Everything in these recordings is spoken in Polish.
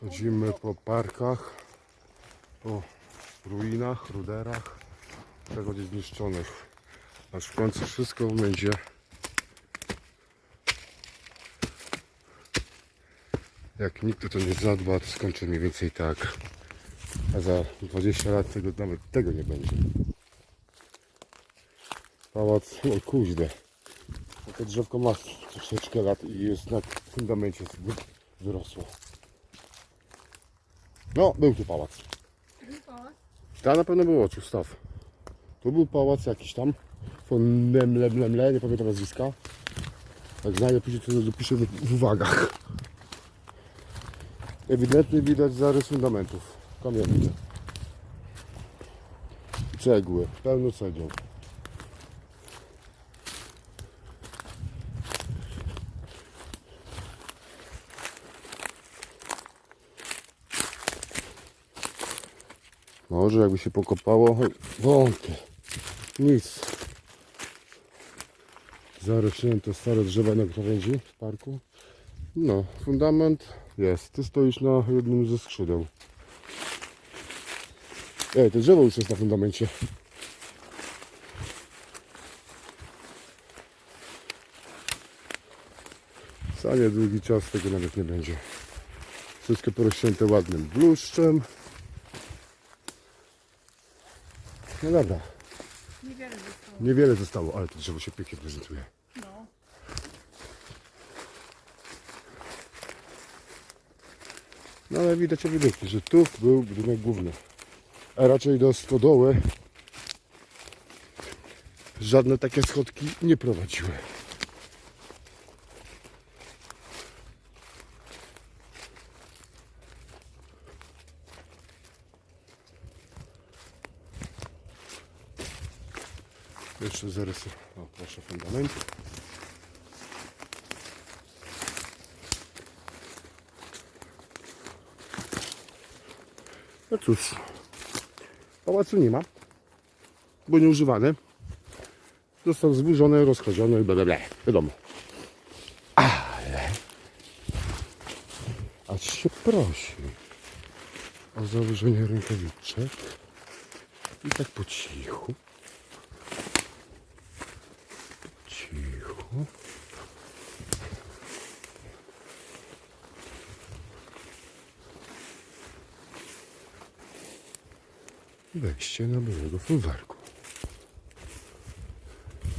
Chodzimy po parkach, po ruinach, ruderach, tego gdzieś zniszczonych. Aż w końcu wszystko będzie jak nikt o to nie zadba, to skończy mniej więcej tak. A za 20 lat tego nawet tego nie będzie. Pałac, o kuźde. To drzewko ma troszeczkę lat i jest na fundamencie wyrosło. No, był tu pałac. Ta na pewno było, tu staw. Tu był pałac jakiś tam. Von Lemlemlemle, nie pamiętam nazwiska. Jak znajdę później, to dopiszę w, w uwagach. Ewidentnie widać zarys fundamentów kamiennych. Cegły, pełno cegieł. Może jakby się pokopało, wątpię. Nic. Zarośnięte stare drzewa na krawędzi w parku. No, fundament jest. Ty stoisz na jednym ze skrzydeł. Ej, to drzewo już jest na fundamencie. Za niedługi czas tego nawet nie będzie. Wszystko porośnięte ładnym bluszczem. No dobra, Niewiele zostało. niewiele zostało, ale to drzewo się pięknie prezentuje. No. No ale widać ewidentnie, że tu był budynek główny. A raczej do stodoły żadne takie schodki nie prowadziły. Jeszcze zarysy. O, proszę fundament. No cóż, pałacu nie ma, bo nieużywany. Został zburzony, rozchodzony i bla. Wiadomo. Ale aż się prosi o założenie rękawiczek i tak po cichu. Po cichu. wejście na byłego folwarku.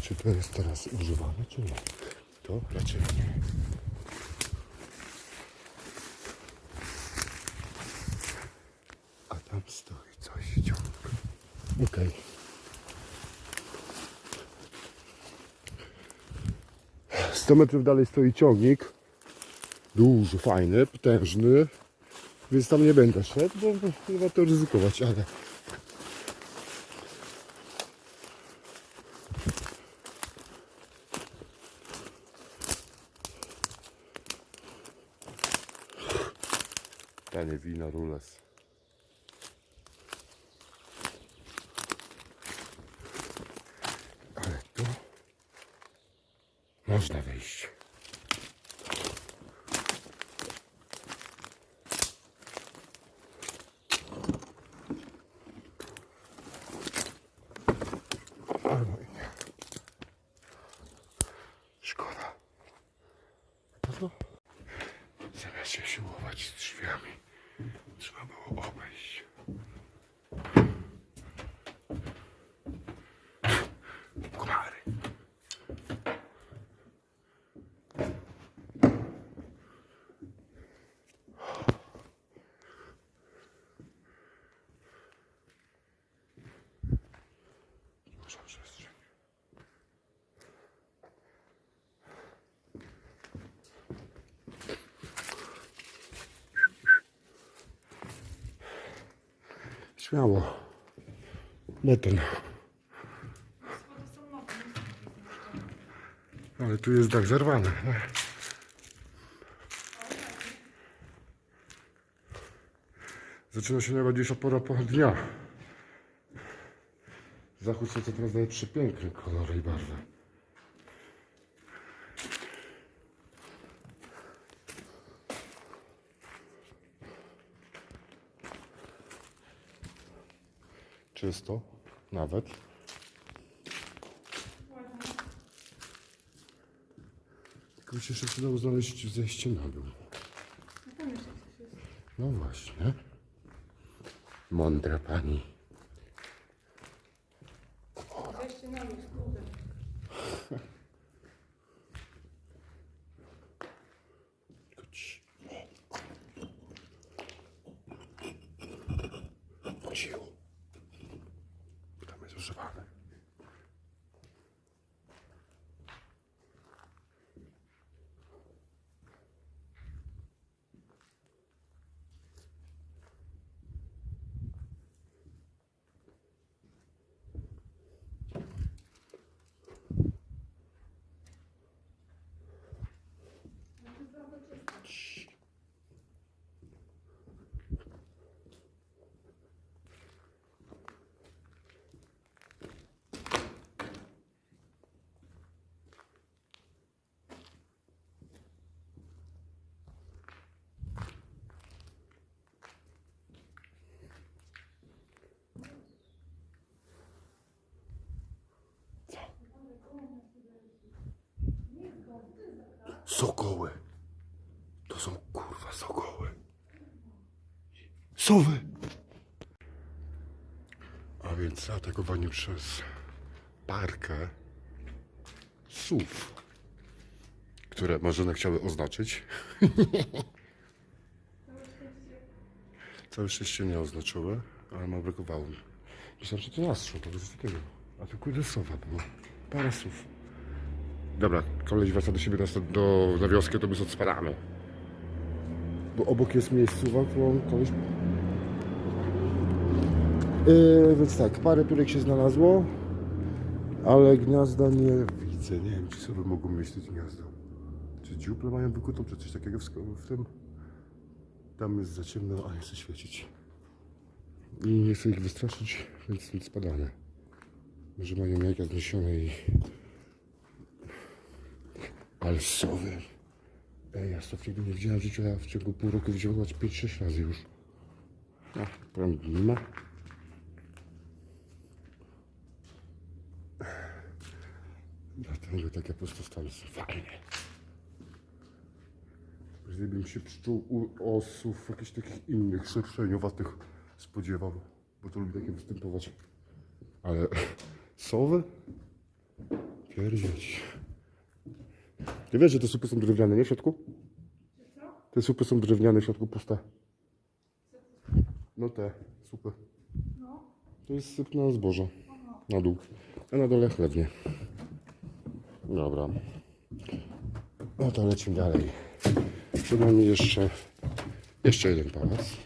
Czy to jest teraz używane, czy nie? To raczej nie. A tam stoi coś ciągle. Okej. Sto metrów dalej stoi ciągnik. Duży, fajny, potężny. Więc tam nie będę szedł, bo nie warto ryzykować, ale Tanie wino, rules. Można wejść. Szkoda. Zamiast się siłować z drzwiami, Śmiało. Beton. Ale tu jest dach zerwany. Zaczyna się najładniejsza pora po dnia. Zachód słońca teraz daje przepiękne kolory i barwy. Czysto, nawet. Tylko się jeszcze przydało znaleźć zejście na dół. No właśnie. Mądra pani. Skrótem. Tylko ci- Cicho. Tam jest używane. Sokoły. To są kurwa sokoły. Sowy. A więc zaatakowani przez parkę sów, które marzone chciały oznaczyć. Całe szczęście nie oznaczyły, ale ma brakowało. Myślałem, że to jastrząb, to coś takiego. A to kurde sowa była. Para sów. Dobra, koleś wraca do siebie sto- do, na wioskę, to my stąd spadamy. Bo obok jest miejscowa, którą koleś... Yy, więc tak, parę turek się znalazło, ale gniazda nie widzę. Nie wiem, czy sobie mogą mieć te gniazda. Czy dziuple mają wykutą, czy coś takiego w, tym? Tam jest za ciemno, a nie chce świecić. I nie chcę ich wystraszyć, więc stąd spadamy. Może mają jajka zniesione i ale sowy. Ej, ja nigdy nie widziałem w życiu, w ciągu pół roku widziałem chyba 5-6 razy już. A, powiem, nie ma. Dlatego takie pustostany są fajnie. Gdybym się pszczół u osów jakichś takich innych, szerszeniowatych spodziewał, bo to lubi takie występować. Ale sowy? Pierdzieć. Ty wiesz, że te supy są drewniane, nie w środku? Te supy są drewniane w środku, puste. No te supy. No. To jest syp na zboże. Na dół. A na dole chlebnie. Dobra. No to lecimy dalej. Przed jeszcze, jeszcze jeden pałac.